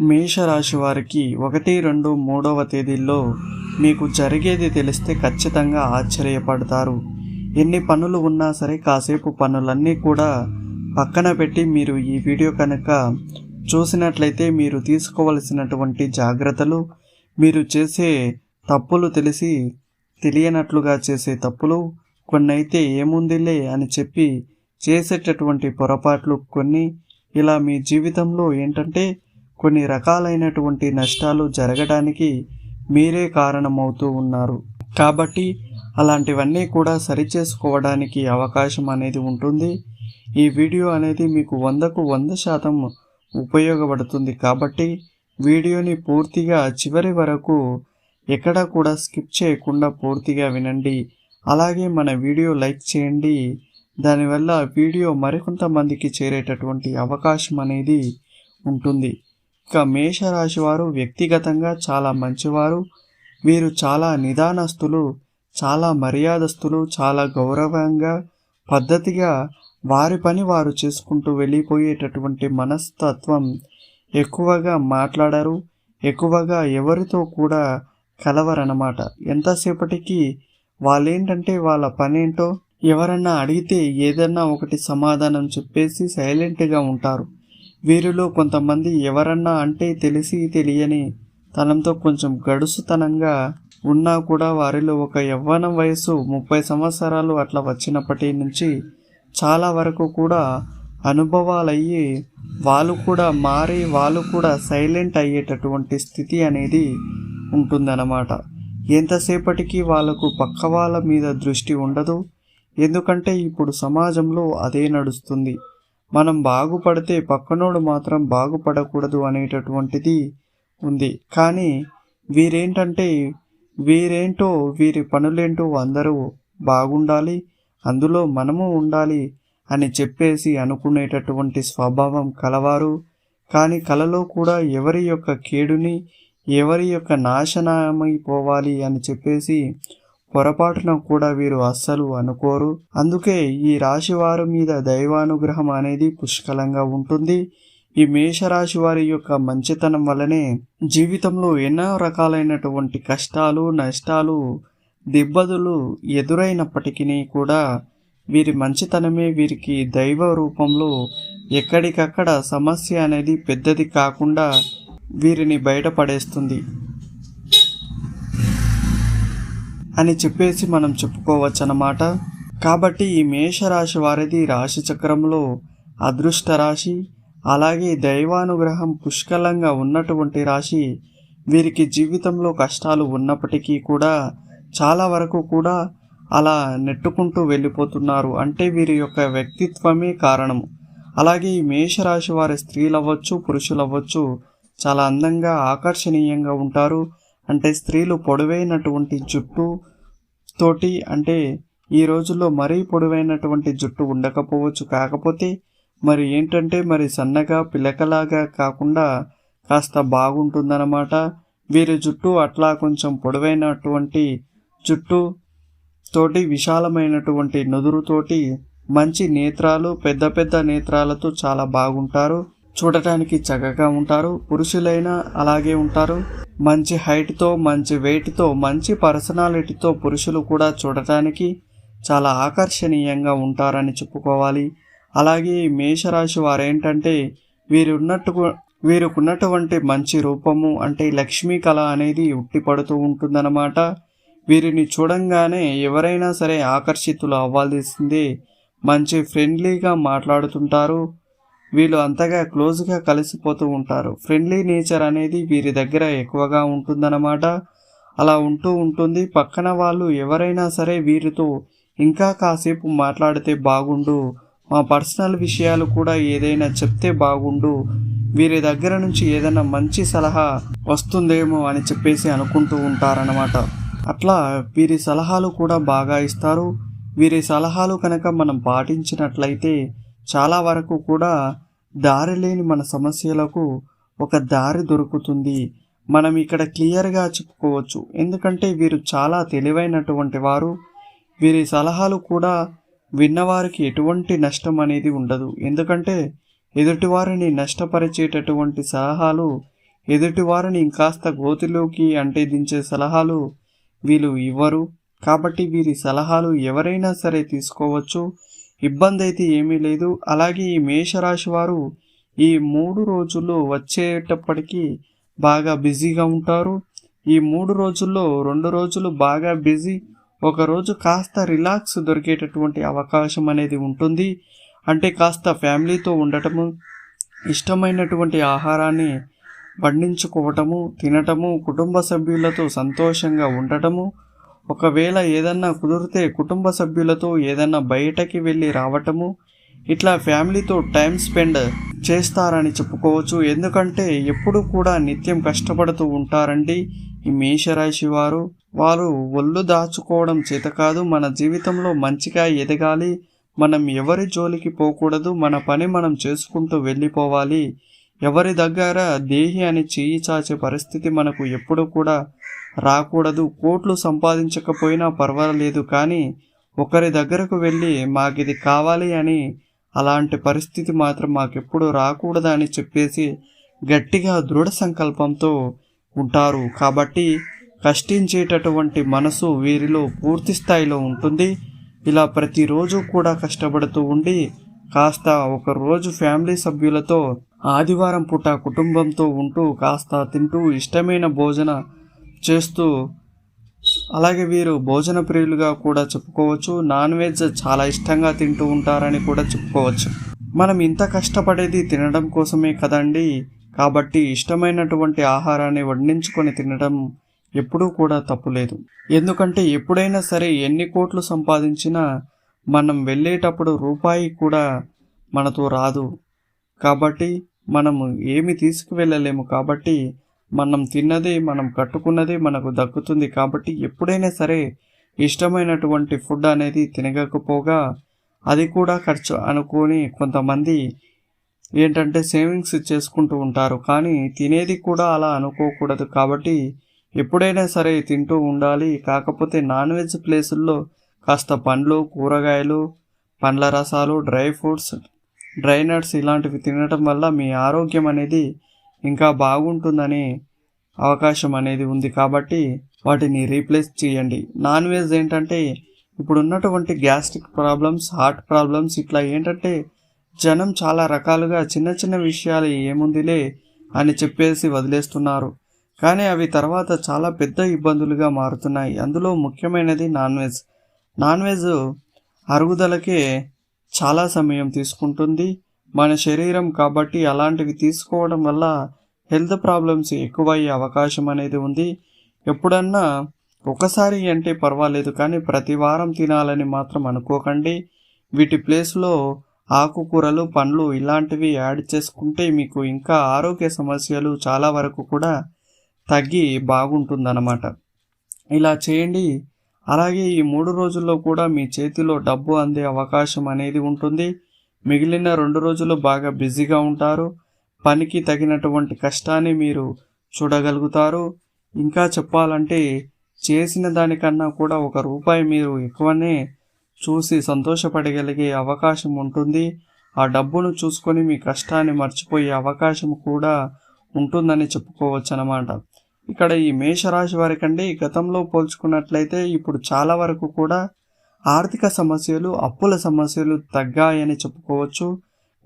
మేషరాశి వారికి ఒకటి రెండు మూడవ తేదీల్లో మీకు జరిగేది తెలిస్తే ఖచ్చితంగా ఆశ్చర్యపడతారు. ఎన్ని పనులు ఉన్నా సరే కాసేపు పనులన్నీ కూడా పక్కన పెట్టి మీరు ఈ వీడియో కనుక చూసినట్లయితే మీరు తీసుకోవలసినటువంటి జాగ్రత్తలు మీరు చేసే తప్పులు తెలిసి తెలియనట్లుగా చేసే తప్పులు కొన్ని అయితే ఏముందిలే అని చెప్పి చేసేటటువంటి పొరపాట్లు కొన్ని. ఇలా మీ జీవితంలో ఏంటంటే కొన్ని రకాలైనటువంటి నష్టాలు జరగడానికి మీరే కారణమవుతూ ఉన్నారు. కాబట్టి అలాంటివన్నీ కూడా సరిచేసుకోవడానికి అవకాశం అనేది ఉంటుంది. ఈ వీడియో అనేది మీకు వందకు వంద శాతం ఉపయోగపడుతుంది. కాబట్టి వీడియోని పూర్తిగా చివరి వరకు ఎక్కడా కూడా స్కిప్ చేయకుండా పూర్తిగా వినండి. అలాగే మన వీడియో లైక్ చేయండి. దానివల్ల వీడియో మరికొంతమందికి చేరేటటువంటి అవకాశం అనేది ఉంటుంది. ఇక మేషరాశి వారు వ్యక్తిగతంగా చాలా మంచివారు. వీరు చాలా నిదానస్తులు చాలా మర్యాదస్తులు చాలా గౌరవంగా పద్ధతిగా వారి పని వారు చేసుకుంటూ వెళ్ళిపోయేటటువంటి మనస్తత్వం ఎక్కువగా మాట్లాడరు ఎక్కువగా ఎవరితో కూడా కలవరనమాట ఎంతసేపటికి వాళ్ళేంటంటే వాళ్ళ పనేంటో ఎవరన్నా అడిగితే ఏదన్నా ఒకటి సమాధానం చెప్పేసి సైలెంట్గా ఉంటారు. వీరిలో కొంతమంది ఎవరన్నా అంటే తెలిసి తెలియని తనంతో కొంచెం గడుసుతనంగా ఉన్నా కూడా వారిలో ఒక యవ్వన వయసు ముప్పై సంవత్సరాలు అట్లా వచ్చినప్పటి నుంచి చాలా వరకు కూడా అనుభవాలయ్యి వాళ్ళు కూడా మారి వాళ్ళు కూడా సైలెంట్ అయ్యేటటువంటి స్థితి అనేది ఉంటుందన్నమాట. ఎంతసేపటికి వాళ్ళకు పక్క వాళ్ళ మీద దృష్టి ఉండదు? ఎందుకంటే ఇప్పుడు సమాజంలో అదే నడుస్తుంది. మనం బాగుపడితే పక్కనోడు మాత్రం బాగుపడకూడదు అనేటటువంటిది ఉంది. కానీ వీరేంటంటే వీరేంటో వీరి పనులేంటో అందరూ బాగుండాలి అందులో మనము ఉండాలి అని చెప్పేసి అనుకునేటటువంటి స్వభావం కలవారు. కానీ కలలో కూడా ఎవరి యొక్క కేడుని ఎవరి యొక్క నాశనమైపోవాలి అని చెప్పేసి పొరపాటున కూడా వీరు అస్సలు అనుకోరు. అందుకే ఈ రాశి వారి మీద దైవానుగ్రహం అనేది పుష్కలంగా ఉంటుంది. ఈ మేషరాశి వారి యొక్క మంచితనం వల్లనే జీవితంలో ఎన్నో రకాలైనటువంటి కష్టాలు నష్టాలు దిబ్బదులు ఎదురైనప్పటికీ కూడా వీరి మంచితనమే వీరికి దైవ రూపంలో ఎక్కడికక్కడ సమస్య అనేది పెద్దది కాకుండా వీరిని బయటపడేస్తుంది. అని చెప్పేసి మనం చెప్పుకోవచ్చు అన్నమాట కాబట్టి ఈ మేషరాశి వారిది రాశి చక్రంలో అదృష్ట రాశి అలాగే దైవానుగ్రహం పుష్కలంగా ఉన్నటువంటి రాశి వీరికి జీవితంలో కష్టాలు ఉన్నప్పటికీ కూడా చాలా వరకు కూడా అలా నెట్టుకుంటూ వెళ్ళిపోతున్నారు. అంటే వీరి యొక్క వ్యక్తిత్వమే కారణము. అలాగే ఈ మేషరాశి వారి స్త్రీలు అవ్వచ్చు పురుషులు అవ్వచ్చు చాలా అందంగా ఆకర్షణీయంగా ఉంటారు. అంటే స్త్రీలు పొడవైనటువంటి జుట్టు తోటి అంటే ఈ రోజుల్లో మరీ పొడవైనటువంటి జుట్టు ఉండకపోవచ్చు. కాకపోతే మరి ఏంటంటే మరి సన్నగా పిలకలాగా కాకుండా కాస్త బాగుంటుందన్నమాట. వీరి జుట్టు అట్లా కొంచెం పొడవైనటువంటి జుట్టు తోటి విశాలమైనటువంటి నుదురుతోటి మంచి నేత్రాలు పెద్ద పెద్ద నేత్రాలతో చాలా బాగుంటారు. చూడటానికి చక్కగా ఉంటారు. పురుషులైనా అలాగే ఉంటారు. మంచి హైట్తో మంచి వెయిట్తో మంచి పర్సనాలిటీతో పురుషులు కూడా చూడటానికి చాలా ఆకర్షణీయంగా ఉంటారని చెప్పుకోవాలి. అలాగే మేషరాశి వారేంటంటే వీరున్నట్టు వీరికున్నటువంటి మంచి రూపము అంటే లక్ష్మీ కళ అనేది ఉట్టిపడుతూ ఉంటుందన్నమాట. వీరిని చూడంగానే ఎవరైనా సరే ఆకర్షితులు అవ్వాల్సిందే. మంచి ఫ్రెండ్లీగా మాట్లాడుతుంటారు. వీళ్ళు అంతగా క్లోజ్గా కలిసిపోతూ ఉంటారు. ఫ్రెండ్లీ నేచర్ అనేది వీరి దగ్గర ఎక్కువగా ఉంటుందన్నమాట. అలా ఉంటూ ఉంటుంది. పక్కన వాళ్ళు ఎవరైనా సరే వీరితో ఇంకా కాసేపు మాట్లాడితే బాగుండు. మా పర్సనల్ విషయాలు కూడా ఏదైనా చెప్తే బాగుండు. వీరి దగ్గర నుంచి ఏదైనా మంచి సలహా వస్తుందేమో అని చెప్పేసి అనుకుంటూ ఉంటారనమాట అట్లా వీరి సలహాలు కూడా బాగా ఇస్తారు. వీరి సలహాలు కనుక మనం పాటించినట్లయితే చాలా వరకు కూడా దారి లేని మన సమస్యలకు ఒక దారి దొరుకుతుంది. మనం ఇక్కడ క్లియర్గా చెప్పుకోవచ్చు. ఎందుకంటే వీరు చాలా తెలివైనటువంటి వారు. వీరి సలహాలు కూడా విన్నవారికి ఎటువంటి నష్టం అనేది ఉండదు. ఎందుకంటే ఎదుటివారిని నష్టపరిచేటటువంటి సలహాలు ఎదుటివారిని ఇంకాస్త గోతిలోకి అంటే దించే సలహాలు వీళ్ళు ఇవ్వరు. కాబట్టి వీరి సలహాలు ఎవరైనా సరే తీసుకోవచ్చు. ఇబ్బంది అయితే ఏమీ లేదు. అలాగే ఈ మేషరాశి వారు ఈ మూడు రోజులు వచ్చేటప్పటికీ బాగా బిజీగా ఉంటారు. ఈ మూడు రోజుల్లో రెండు రోజులు బాగా బిజీ ఒక రోజు కాస్త రిలాక్స్ దొరికేటటువంటి అవకాశం అనేది ఉంటుంది. అంటే కాస్త ఫ్యామిలీతో ఉండటము ఇష్టమైనటువంటి ఆహారాన్ని వండించుకోవటము తినటము కుటుంబ సభ్యులతో సంతోషంగా ఉండటము ఒకవేళ ఏదన్నా కుదిరితే కుటుంబ సభ్యులతో ఏదన్నా బయటకి వెళ్ళి రావటము ఇట్లా ఫ్యామిలీతో టైం స్పెండ్ చేస్తారని చెప్పుకోవచ్చు. ఎందుకంటే ఎప్పుడు కూడా నిత్యం కష్టపడుతూ ఉంటారండి ఈ మేషరాశి వారు. వారు ఒళ్ళు దాచుకోవడం చేత కాదు మన జీవితంలో మంచిగా ఎదగాలి. మనం ఎవరి జోలికి పోకూడదు మన పని మనం చేసుకుంటూ వెళ్ళిపోవాలి. ఎవరి దగ్గర దేహి అని చేయి చాచే పరిస్థితి మనకు ఎప్పుడు కూడా రాకూడదు. కోట్లు సంపాదించకపోయినా పర్వాలేదు కానీ ఒకరి దగ్గరకు వెళ్ళి మాకిది కావాలి అని అలాంటి పరిస్థితి మాత్రం మాకెప్పుడు రాకూడదని చెప్పేసి గట్టిగా దృఢ సంకల్పంతో ఉంటారు. కాబట్టి కష్టించేటటువంటి మనసు వీరిలో పూర్తి స్థాయిలో ఉంటుంది. ఇలా ప్రతిరోజు కూడా కష్టపడుతూ ఉండి కాస్త ఒక రోజు ఫ్యామిలీ సభ్యులతో ఆదివారం పూట కుటుంబంతో ఉంటూ కాస్త తింటూ ఇష్టమైన భోజన చేస్తూ అలాగే వీరు భోజన ప్రియులుగా కూడా చెప్పుకోవచ్చు. నాన్ వెజ్ చాలా ఇష్టంగా తింటూ ఉంటారని కూడా చెప్పుకోవచ్చు. మనం ఇంత కష్టపడేది తినడం కోసమే కదండి. కాబట్టి ఇష్టమైనటువంటి ఆహారాన్ని వండించుకొని తినడం ఎప్పుడూ కూడా తప్పులేదు. ఎందుకంటే ఎప్పుడైనా సరే ఎన్ని కోట్లు సంపాదించినా మనం వెళ్ళేటప్పుడు రూపాయి కూడా మనతో రాదు. కాబట్టి మనము ఏమి తీసుకువెళ్ళలేము. కాబట్టి మనం తిన్నది మనం కట్టుకున్నది మనకు దక్కుతుంది కాబట్టి ఎప్పుడైనా సరే ఇష్టమైనటువంటి ఫుడ్ అనేది తినకపోగా అది కూడా ఖర్చు అనుకొని కొంతమంది ఏంటంటే సేవింగ్స్ చేసుకుంటూ ఉంటారు. కానీ తినేది కూడా అలా అనుకోకూడదు కాబట్టి ఎప్పుడైనా సరే తింటూ ఉండాలి. కాకపోతే నాన్ వెజ్ ప్లేసుల్లో కాస్త పండ్లు కూరగాయలు పండ్ల రసాలు డ్రై ఫ్రూట్స్ డ్రై నట్స్ ఇలాంటివి తినడం వల్ల మీ ఆరోగ్యం అనేది ఇంకా బాగుంటుందని అవకాశం అనేది ఉంది కాబట్టి వాటిని రీప్లేస్ చేయండి. నాన్ వెజ్ ఏంటంటే ఇప్పుడు ఉన్నటువంటి గ్యాస్ట్రిక్ ప్రాబ్లమ్స్ హార్ట్ ప్రాబ్లమ్స్ ఇట్లా ఏంటంటే జనం చాలా రకాలుగా చిన్న చిన్న విషయాలు ఏముందిలే అని చెప్పేసి వదిలేస్తున్నారు. కానీ అవి తర్వాత చాలా పెద్ద ఇబ్బందులుగా మారుతున్నాయి. అందులో ముఖ్యమైనది నాన్ వెజ్. నాన్ వెజ్ అరుగుదలకే చాలా సమయం తీసుకుంటుంది. మన శరీరం కాబట్టి అలాంటివి తీసుకోవడం వల్ల హెల్త్ ప్రాబ్లమ్స్ ఎక్కువయ్యే అవకాశం అనేది ఉంది. ఎప్పుడన్నా ఒకసారి అంటే పర్వాలేదు కానీ ప్రతి వారం తినాలని మాత్రం అనుకోకండి. వీటి ప్లేస్లో ఆకుకూరలు పండ్లు ఇలాంటివి యాడ్ చేసుకుంటే మీకు ఇంకా ఆరోగ్య సమస్యలు చాలా వరకు కూడా తగ్గి బాగుంటుందన్నమాట. ఇలా చేయండి. అలాగే ఈ మూడు రోజుల్లో కూడా మీ చేతిలో డబ్బు అందే అవకాశం అనేది ఉంటుంది. మిగిలిన రెండు రోజులు బాగా బిజీగా ఉంటారు. పనికి తగినటువంటి కష్టాన్ని మీరు చూడగలుగుతారు. ఇంకా చెప్పాలంటే చేసిన దానికన్నా కూడా ఒక రూపాయి మీరు ఎక్కువనే చూసి సంతోషపడగలిగే అవకాశం ఉంటుంది. ఆ డబ్బును చూసుకొని మీ కష్టాన్ని మర్చిపోయే అవకాశం కూడా ఉంటుందని చెప్పుకోవచ్చు అన్నమాట ఇక్కడ ఈ మేషరాశి వారికండి గతంలో పోల్చుకున్నట్లయితే ఇప్పుడు చాలా వరకు కూడా ఆర్థిక సమస్యలు అప్పుల సమస్యలు తగ్గాయని చెప్పుకోవచ్చు.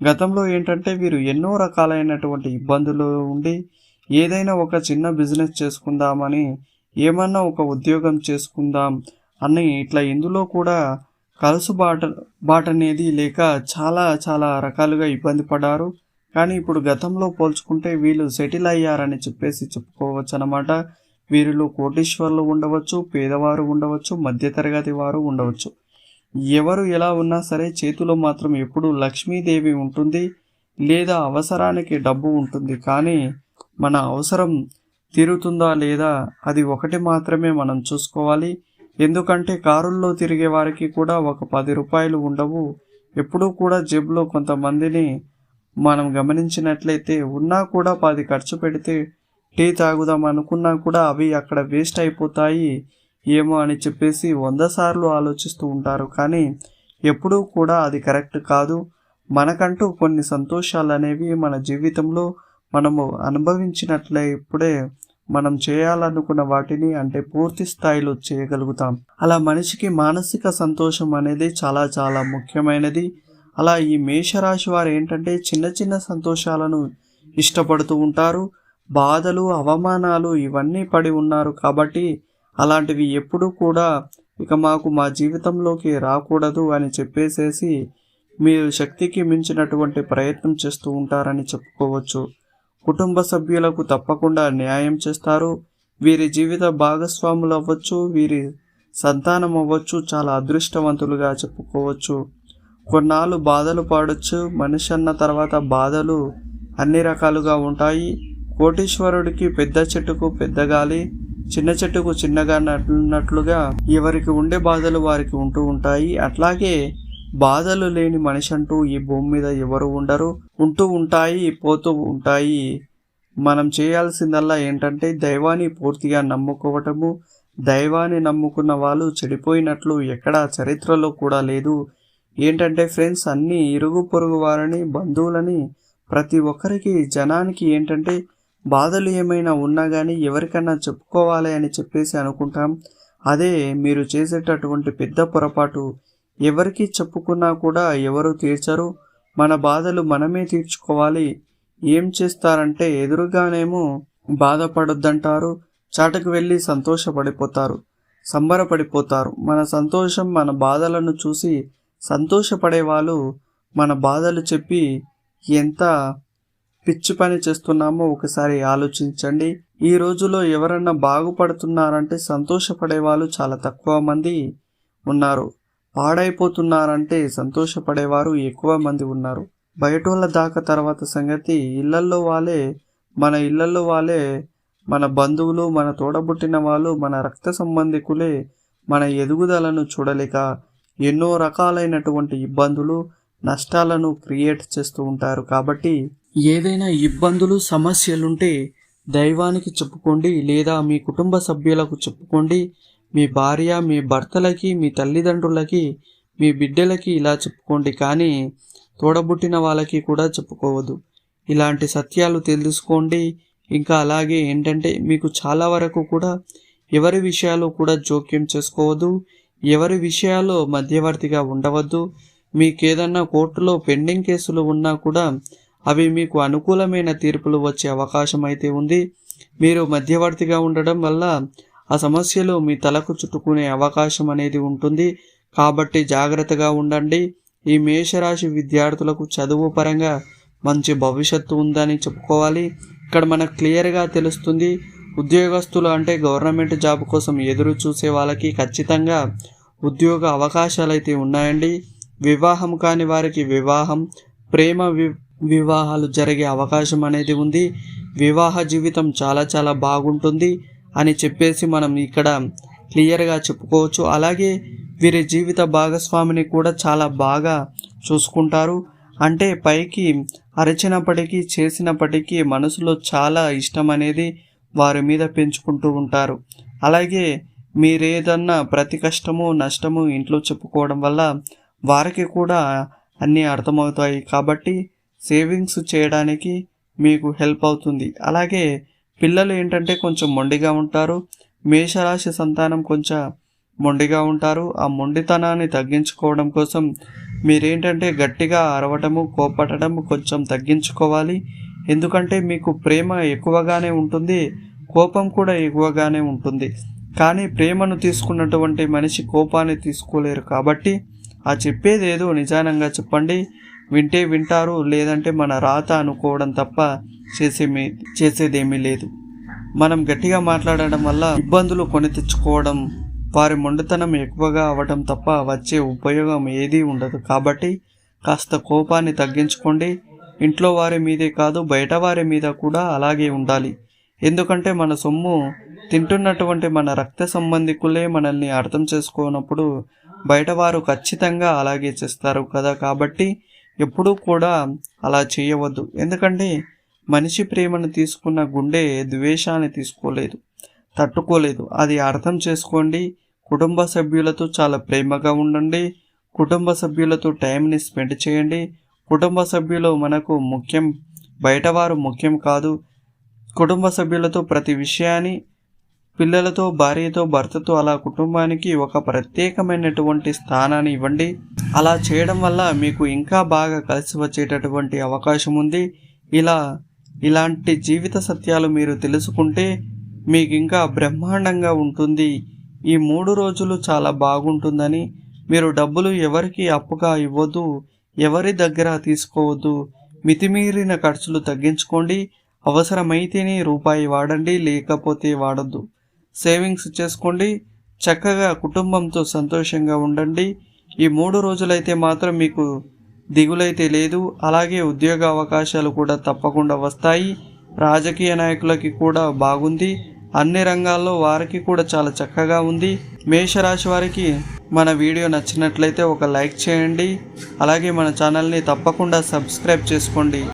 గతంలో ఏంటంటే వీరు ఎన్నో రకాలైనటువంటి ఇబ్బందులు ఉండి ఏదైనా ఒక చిన్న బిజినెస్ చేసుకుందామని ఏమన్నా ఒక ఉద్యోగం చేసుకుందాం అని ఇట్లా ఇందులో కూడా కలుసు బాట బాట అనేది లేక చాలా చాలా రకాలుగా ఇబ్బంది పడ్డారు. కానీ ఇప్పుడు గతంలో పోల్చుకుంటే వీళ్ళు సెటిల్ అయ్యారని చెప్పేసి చెప్పుకోవచ్చు అనమాట వీరిలో కోటీశ్వర్లు ఉండవచ్చు పేదవారు ఉండవచ్చు మధ్యతరగతి వారు ఉండవచ్చు. ఎవరు ఎలా ఉన్నా సరే చేతిలో మాత్రం ఎప్పుడు లక్ష్మీదేవి ఉంటుంది. లేదా అవసరానికి డబ్బు ఉంటుంది. కానీ మన అవసరం తీరుతుందా లేదా అది ఒకటి మాత్రమే మనం చూసుకోవాలి. ఎందుకంటే కారుల్లో తిరిగే వారికి కూడా ఒక పది రూపాయలు ఉండవు. ఎప్పుడూ కూడా జేబులో కొంతమందిని మనం గమనించినట్లయితే ఉన్నా కూడా పది ఖర్చు పెడితే టీ తాగుదాం అనుకున్నా కూడా అవి అక్కడ వేస్ట్ అయిపోతాయి ఏమో అని చెప్పేసి వంద సార్లు ఆలోచిస్తూ ఉంటారు. కానీ ఎప్పుడూ కూడా అది కరెక్ట్ కాదు. మనకంటూ కొన్ని సంతోషాలు అనేవి మన జీవితంలో మనము అనుభవించినట్లే ఇప్పుడే మనం చేయాలనుకున్న వాటిని అంటే పూర్తి స్థాయిలో చేయగలుగుతాం. అలా మనిషికి మానసిక సంతోషం అనేది చాలా చాలా ముఖ్యమైనది. అలా ఈ మేషరాశి వారు ఏంటంటే చిన్న చిన్న సంతోషాలను ఇష్టపడుతూ ఉంటారు. బాధలు అవమానాలు ఇవన్నీ పడి ఉన్నారు కాబట్టి అలాంటివి ఎప్పుడూ కూడా ఇక మాకు మా జీవితంలోకి రాకూడదు అని చెప్పేసేసి మీరు శక్తికి మించినటువంటి ప్రయత్నం చేస్తూ ఉంటారని చెప్పుకోవచ్చు. కుటుంబ సభ్యులకు తప్పకుండా న్యాయం చేస్తారు. వీరి జీవిత భాగస్వాములు అవ్వచ్చు వీరి సంతానం అవ్వచ్చు చాలా అదృష్టవంతులుగా చెప్పుకోవచ్చు. కొన్నాళ్ళు బాధలు పాడొచ్చు మనిషి అన్న తర్వాత బాధలు అన్ని రకాలుగా ఉంటాయి. కోటీశ్వరుడికి పెద్ద చెట్టుకు పెద్ద గాలి చిన్న చెట్టుకు చిన్నగా నటున్నట్లుగా ఎవరికి ఉండే బాధలు వారికి ఉంటూ ఉంటాయి. అట్లాగే బాధలు లేని మనిషి అంటూ ఈ భూమి మీద ఎవరు ఉండరు. ఉంటూ ఉంటాయి పోతూ ఉంటాయి. మనం చేయాల్సిందల్లా ఏంటంటే దైవాన్ని పూర్తిగా నమ్ముకోవటము. దైవాన్ని నమ్ముకున్న వాళ్ళు చెడిపోయినట్లు ఎక్కడా చరిత్రలో కూడా లేదు. ఏంటంటే ఫ్రెండ్స్ అన్ని ఇరుగు పొరుగు వారిని బంధువులని ప్రతి ఒక్కరికి జనానికి ఏంటంటే బాధలు ఏమైనా ఉన్నా కానీ ఎవరికన్నా చెప్పుకోవాలి అని చెప్పేసి అనుకుంటాం. అదే మీరు చేసేటటువంటి పెద్ద పొరపాటు. ఎవరికి చెప్పుకున్నా కూడా ఎవరు తీర్చరు. మన బాధలు మనమే తీర్చుకోవాలి. ఏం చేస్తారంటే ఎదురుగానేమో బాధపడొద్దంటారు. చాటకు వెళ్ళి సంతోషపడిపోతారు. సంబరపడిపోతారు. మన సంతోషం మన బాధలను చూసి సంతోషపడే వాళ్ళు మన బాధలు చెప్పి ఎంత పిచ్చి పని చేస్తున్నామో ఒకసారి ఆలోచించండి. ఈ రోజులో ఎవరన్నా బాగుపడుతున్నారంటే సంతోషపడే వాళ్ళు చాలా తక్కువ మంది ఉన్నారు. పాడైపోతున్నారంటే సంతోషపడేవారు ఎక్కువ మంది ఉన్నారు. బయటోళ్ళ దాకా తర్వాత సంగతి ఇళ్ళల్లో వాళ్ళే మన ఇళ్ళల్లో వాళ్ళే మన బంధువులు మన తోడబుట్టిన వాళ్ళు మన రక్త సంబంధికులే మన ఎదుగుదలను చూడలేక ఎన్నో రకాలైనటువంటి ఇబ్బందులు నష్టాలను క్రియేట్ చేస్తూ ఉంటారు కాబట్టి ఏదైనా ఇబ్బందులు సమస్యలుంటే దైవానికి చెప్పుకోండి లేదా మీ కుటుంబ సభ్యులకు చెప్పుకోండి. మీ భార్య మీ భర్తలకి మీ తల్లిదండ్రులకి మీ బిడ్డలకి ఇలా చెప్పుకోండి కానీ తోడబుట్టిన వాళ్ళకి కూడా చెప్పుకోవద్దు. ఇలాంటి సత్యాలు తెలుసుకోండి. ఇంకా అలాగే ఏంటంటే మీకు చాలా వరకు కూడా ఎవరి విషయాలు కూడా జోక్యం చేసుకోవద్దు. ఎవరి విషయాల్లో మధ్యవర్తిగా ఉండవద్దు. మీకు ఏదన్నా కోర్టులో పెండింగ్ కేసులు ఉన్నా కూడా అవి మీకు అనుకూలమైన తీర్పులు వచ్చే అవకాశం అయితే ఉంది. మీరు మధ్యవర్తిగా ఉండడం వల్ల ఆ సమస్యలు మీ తలకు చుట్టుకునే అవకాశం అనేది ఉంటుంది. కాబట్టి జాగ్రత్తగా ఉండండి. ఈ మేషరాశి విద్యార్థులకు చదువు పరంగా మంచి భవిష్యత్తు ఉందని చెప్పుకోవాలి. ఇక్కడ మనకు క్లియర్గా తెలుస్తుంది ఉద్యోగస్తులు అంటే గవర్నమెంట్ జాబ్ కోసం ఎదురు చూసే వాళ్ళకి ఖచ్చితంగా ఉద్యోగ అవకాశాలు అయితే ఉన్నాయండి. వివాహం కాని వారికి వివాహం ప్రేమ వి వివాహాలు జరిగే అవకాశం అనేది ఉంది. వివాహ జీవితం చాలా చాలా బాగుంటుంది అని చెప్పేసి మనం ఇక్కడ క్లియర్గా చెప్పుకోవచ్చు. అలాగే వీరి జీవిత భాగస్వామిని కూడా చాలా బాగా చూసుకుంటారు. అంటే పైకి అరిచినప్పటికీ చేసినప్పటికీ మనసులో చాలా ఇష్టం అనేది వారి మీద పెంచుకుంటూ ఉంటారు. అలాగే మీరేదన్నా ప్రతి కష్టము నష్టము ఇంట్లో చెప్పుకోవడం వల్ల వారికి కూడా అన్నీ అర్థమవుతాయి. కాబట్టి సేవింగ్స్ చేయడానికి మీకు హెల్ప్ అవుతుంది. అలాగే పిల్లలు ఏంటంటే కొంచెం మొండిగా ఉంటారు. మేషరాశి సంతానం కొంచెం మొండిగా ఉంటారు. ఆ మొండితనాన్ని తగ్గించుకోవడం కోసం మీరేంటంటే గట్టిగా అరవటము కోపడటము కొంచెం తగ్గించుకోవాలి. ఎందుకంటే మీకు ప్రేమ ఎక్కువగానే ఉంటుంది. కోపం కూడా ఎక్కువగానే ఉంటుంది. కానీ ప్రేమను తీసుకున్నటువంటి మనిషి కోపాన్ని తీసుకోలేరు. కాబట్టి ఆ చెప్పేది ఏదో నిజానంగా చెప్పండి. వింటే వింటారు లేదంటే మన రాత అనుకోవడం తప్ప చేసే చేసేదేమీ లేదు. మనం గట్టిగా మాట్లాడడం వల్ల ఇబ్బందులు కొని తెచ్చుకోవడం వారి మొండుతనం ఎక్కువగా అవడం తప్ప వచ్చే ఉపయోగం ఏదీ ఉండదు. కాబట్టి కాస్త కోపాన్ని తగ్గించుకోండి. ఇంట్లో వారి మీదే కాదు బయట వారి మీద కూడా అలాగే ఉండాలి. ఎందుకంటే మన సొమ్ము తింటున్నటువంటి మన రక్త సంబంధికులే మనల్ని అర్థం చేసుకోనప్పుడు బయటవారు ఖచ్చితంగా అలాగే చేస్తారు కదా. కాబట్టి ఎప్పుడూ కూడా అలా చేయవద్దు. ఎందుకంటే మనిషి ప్రేమను తీసుకున్న గుండె ద్వేషాన్ని తీసుకోలేదు తట్టుకోలేదు. అది అర్థం చేసుకోండి. కుటుంబ సభ్యులతో చాలా ప్రేమగా ఉండండి. కుటుంబ సభ్యులతో టైంని స్పెండ్ చేయండి. కుటుంబ సభ్యులు మనకు ముఖ్యం బయటవారు ముఖ్యం కాదు. కుటుంబ సభ్యులతో ప్రతి విషయాన్ని పిల్లలతో భార్యతో భర్తతో అలా కుటుంబానికి ఒక ప్రత్యేకమైనటువంటి స్థానాన్ని ఇవ్వండి. అలా చేయడం వల్ల మీకు ఇంకా బాగా కలిసి వచ్చేటటువంటి అవకాశం ఉంది. ఇలా ఇలాంటి జీవిత సత్యాలు మీరు తెలుసుకుంటే మీకు ఇంకా బ్రహ్మాండంగా ఉంటుంది. ఈ మూడు రోజులు చాలా బాగుంటుందని. మీరు డబ్బులు ఎవరికి అప్పుగా ఇవ్వద్దు ఎవరి దగ్గర తీసుకోవద్దు. మితిమీరిన ఖర్చులు తగ్గించుకోండి. అవసరమైతేనే రూపాయి వాడండి లేకపోతే వాడద్దు. సేవింగ్స్ చేసుకోండి. చక్కగా కుటుంబంతో సంతోషంగా ఉండండి. ఈ మూడు రోజులైతే మాత్రం మీకు దిగులైతే లేదు. అలాగే ఉద్యోగ అవకాశాలు కూడా తప్పకుండా వస్తాయి. రాజకీయ నాయకులకి కూడా బాగుంది. అన్ని రంగాల్లో వారికి కూడా చాలా చక్కగా ఉంది. మేషరాశి వారికి మన వీడియో నచ్చినట్లయితే ఒక లైక్ చేయండి. అలాగే మన ఛానల్ని తప్పకుండా సబ్స్క్రైబ్ చేసుకోండి.